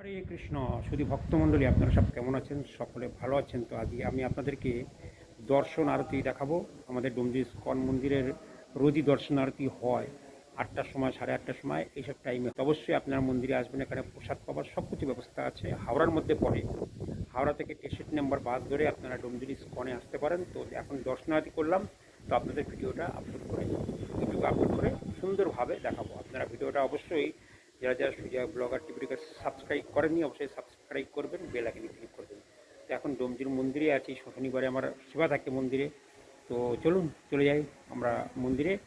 হরে কৃষ্ণ শুধু ভক্তমণ্ডলী, আপনারা সব কেমন আছেন? সকলে ভালো আছেন। তো আজকে আমি আপনাদেরকে দর্শন আরতি দেখাবো। আমাদের ডোমজি স্কন মন্দিরের রোজই দর্শন আরতি হয় আটটার সময়, সাড়ে আটটার সময়, এইসব টাইমে অবশ্যই আপনারা মন্দিরে আসবেন, এখানে প্রসাদ পাবার সব কিছু ব্যবস্থা আছে। হাওড়ার মধ্যে পড়ে। হাওড়া থেকে তেষট্টি নম্বর বাস ধরে আপনারা ডোমজুরি স্কনে আসতে পারেন। তো এখন দর্শন আরতি করলাম, তো আপনাদের ভিডিওটা আপলোড করে ইউটিউবে আপলোড করে সুন্দরভাবে দেখাবো। আপনারা ভিডিওটা অবশ্যই যারা যারা সুজা ব্লগার টিভিটিকে সাবস্ক্রাইব করেননি, অবশ্যই সাবস্ক্রাইব করবেন, বেল আইকনে ক্লিক করবেন। তো এখন ডোমজির মন্দিরে আছি, শনিবারে আমার সেবা থাকে মন্দিরে। তো চলুন, চলে যাই আমরা মন্দিরে।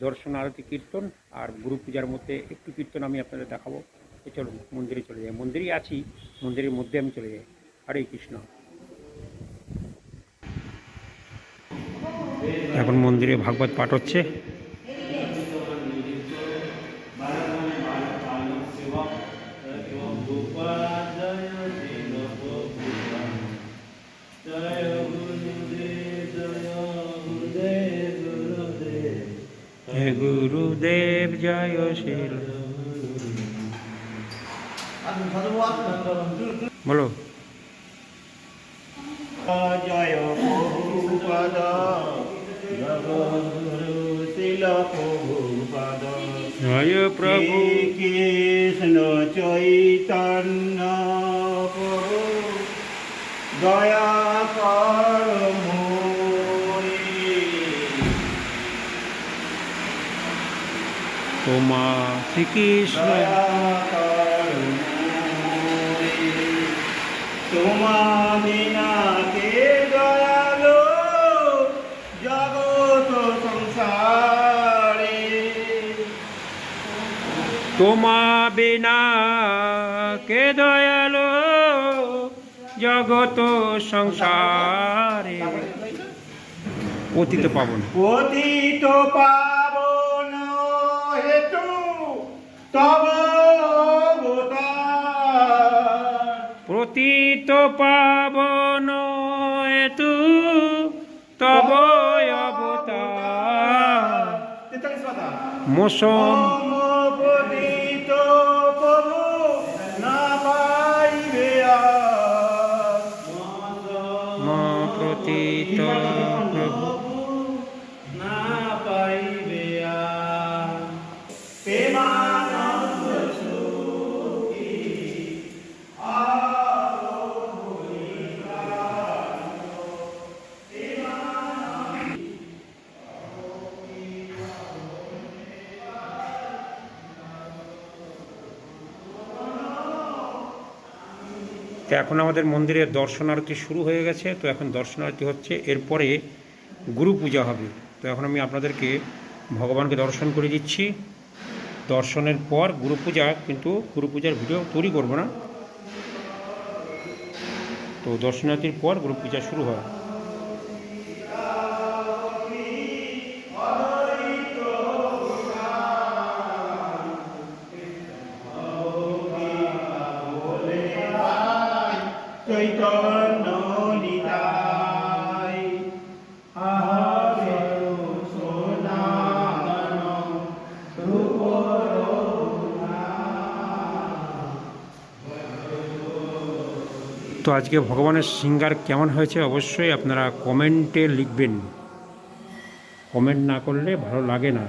দর্শন, আরতি, কীর্তন আর গুরু পূজার মধ্যে একটু কীর্তন আমি আপনাদের দেখাবো। তো চলুন, মন্দিরে চলে যাই। মন্দিরেই আছি, মন্দিরের মধ্যে আমি চলে যাই। হরে কৃষ্ণ। এখন মন্দিরে ভাগবত পাঠ হচ্ছে। গুরুদেব জয় শিল বলো। জয় প্রভুপদ জগদ্গুরু শিল প্রভুপদ জয় প্রভু কৃষ্ণ চৈতন্য প্রভু দয়া কর। তোমা শ্রীকৃষ্ণ। তোমা বিনা তোমা বিনা কে দয়ালো জগত সংসারে পতিত পাবন পতিত পাবন হেতু তব। প্রতীত পাবন হেতু তব অবতার। মৌসুম প্রতীত প্রভু। তো এখন আমাদের মন্দিরের দর্শনার্থী শুরু হয়ে গেছে, তো এখন দর্শনার্থী হচ্ছে এরপরে গুরু পূজা হবে। তো এখন আমি আপনাদেরকে ভগবানকে দর্শন করে দিচ্ছি। দর্শনের পর গুরু পূজা, কিন্তু গুরু পূজার ভিডিও তৈরি করব না। তো দর্শনার্থীর পর গুরু পূজা শুরু হয়। তো আজকে ভগবানের সিঙ্গার কেমন হয়েছে অবশ্যই আপনারা কমেন্টে লিখবেন। কমেন্ট না করলে ভালো লাগে না।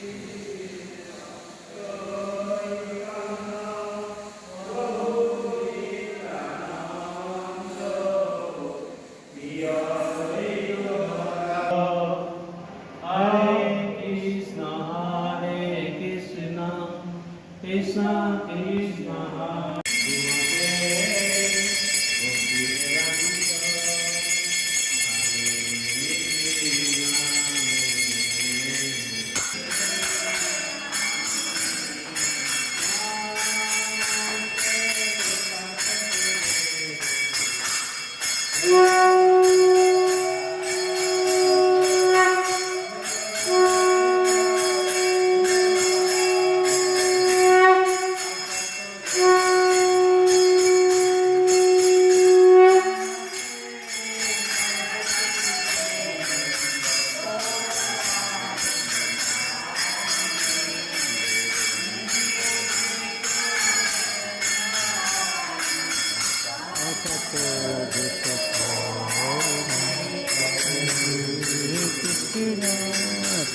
হরে